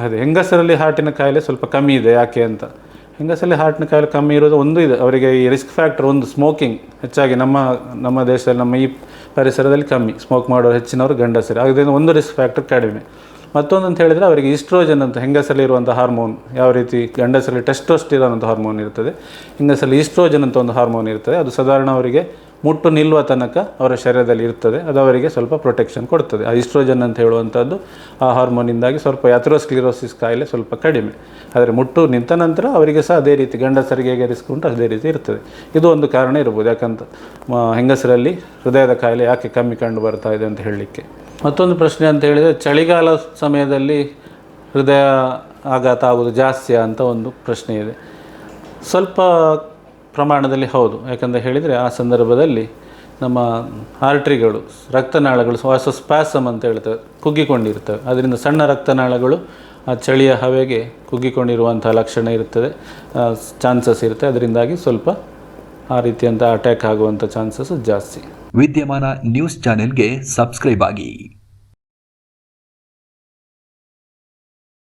ಅದೇ, ಹೆಂಗಸರಲ್ಲಿ ಹಾರ್ಟಿನ ಕಾಯಿಲೆ ಸ್ವಲ್ಪ ಕಮ್ಮಿ ಇದೆ, ಯಾಕೆ ಅಂತ. ಹೆಂಗಸರಲ್ಲಿ ಹಾರ್ಟಿನ ಕಾಯಿಲೆ ಕಮ್ಮಿ ಇರೋದು ಒಂದು ಇದೆ. ಅವರಿಗೆ ಈ ರಿಸ್ಕ್ ಫ್ಯಾಕ್ಟರ್ ಒಂದು ಸ್ಮೋಕಿಂಗ್ ಹೆಚ್ಚಾಗಿ ನಮ್ಮ ನಮ್ಮ ದೇಶದಲ್ಲಿ, ನಮ್ಮ ಈ ಪರಿಸರದಲ್ಲಿ ಕಮ್ಮಿ. ಸ್ಮೋಕ್ ಮಾಡೋರು ಹೆಚ್ಚಿನವರು ಗಂಡಸರು. ಅದರಿಂದ ಒಂದು ರಿಸ್ಕ್ ಫ್ಯಾಕ್ಟರ್ ಕಡಿಮೆ. ಮತ್ತೊಂದು ಅಂತ ಹೇಳಿದರೆ ಅವರಿಗೆ ಈಸ್ಟ್ರೋಜನ್ ಅಂತ, ಹೆಂಗಸರಲ್ಲಿ ಇರುವಂಥ ಹಾರ್ಮೋನ್ ಯಾವ ರೀತಿ ಗಂಡಸರಲ್ಲಿ ಟೆಸ್ಟೋಸ್ಟಿರಾನ್ ಅಂತ ಹಾರ್ಮೋನ್ ಇರ್ತದೆ. ಹೆಂಗಸರಲ್ಲಿ ಈಸ್ಟ್ರೋಜನ್ ಅಂತ ಒಂದು ಹಾರ್ಮೋನ್ ಇರ್ತದೆ. ಅದು ಸಾಧಾರಣ ಅವರಿಗೆ ಮುಟ್ಟು ನಿಲ್ಲುವ ತನಕ ಅವರ ಶರೀರದಲ್ಲಿ ಇರ್ತದೆ. ಅದು ಅವರಿಗೆ ಸ್ವಲ್ಪ ಪ್ರೊಟೆಕ್ಷನ್ ಕೊಡ್ತದೆ. ಆ ಇಸ್ಟ್ರೋಜನ್ ಅಂತ ಹೇಳುವಂಥದ್ದು ಆ ಹಾರ್ಮೋನಿಂದಾಗಿ ಸ್ವಲ್ಪ ಯಾಥ್ರೋಸ್ಕ್ಲಿರೋಸಿಸ್ ಕಾಯಿಲೆ ಸ್ವಲ್ಪ ಕಡಿಮೆ. ಆದರೆ ಮುಟ್ಟು ನಿಂತ ನಂತರ ಅವರಿಗೆ ಸಹ ಅದೇ ರೀತಿ, ಗಂಡಸರಿಗೆ ಹೇಗೆ ರಿಸ್ಕ್ ಅದೇ ರೀತಿ ಇರ್ತದೆ. ಇದು ಒಂದು ಕಾರಣ ಇರ್ಬೋದು. ಯಾಕಂತ ಹೆಂಗಸರಲ್ಲಿ ಹೃದಯದ ಕಾಯಿಲೆ ಯಾಕೆ ಕಮ್ಮಿ ಕಂಡು ಬರ್ತಾ ಇದೆ ಅಂತ ಹೇಳಲಿಕ್ಕೆ. ಮತ್ತೊಂದು ಪ್ರಶ್ನೆ ಅಂತ ಹೇಳಿದರೆ, ಚಳಿಗಾಲ ಸಮಯದಲ್ಲಿ ಹೃದಯ ಆಘಾತ ಆಗೋದು ಜಾಸ್ತಿಯಾ ಅಂತ ಒಂದು ಪ್ರಶ್ನೆ ಇದೆ. ಸ್ವಲ್ಪ ಪ್ರಮಾಣದಲ್ಲಿ ಹೌದು. ಯಾಕಂತ ಹೇಳಿದರೆ ಆ ಸಂದರ್ಭದಲ್ಲಿ ನಮ್ಮ ಆರ್ಟ್ರಿಗಳು ರಕ್ತನಾಳಗಳು ವಾಸ ಸ್ಪ್ಯಾಸಮ್ ಅಂತ ಹೇಳ್ತವೆ ಕುಗ್ಗಿಕೊಂಡಿರ್ತವೆ ಅದರಿಂದ ಸಣ್ಣ ರಕ್ತನಾಳಗಳು ಆ ಚಳಿಯ ಹವೆಗೆ ಕುಗ್ಗಿಕೊಂಡಿರುವಂಥ ಲಕ್ಷಣ ಇರ್ತದೆ. ಚಾನ್ಸಸ್ ಇರುತ್ತೆ. ಅದರಿಂದಾಗಿ ಸ್ವಲ್ಪ ಆ ರೀತಿಯಂಥ ಅಟ್ಯಾಕ್ ಆಗುವಂಥ ಚಾನ್ಸಸ್ ಜಾಸ್ತಿ. ವಿದ್ಯಮಾನ ನ್ಯೂಸ್ ಚಾನೆಲ್ಗೆ ಸಬ್ಸ್ಕ್ರೈಬ್ ಆಗಿ.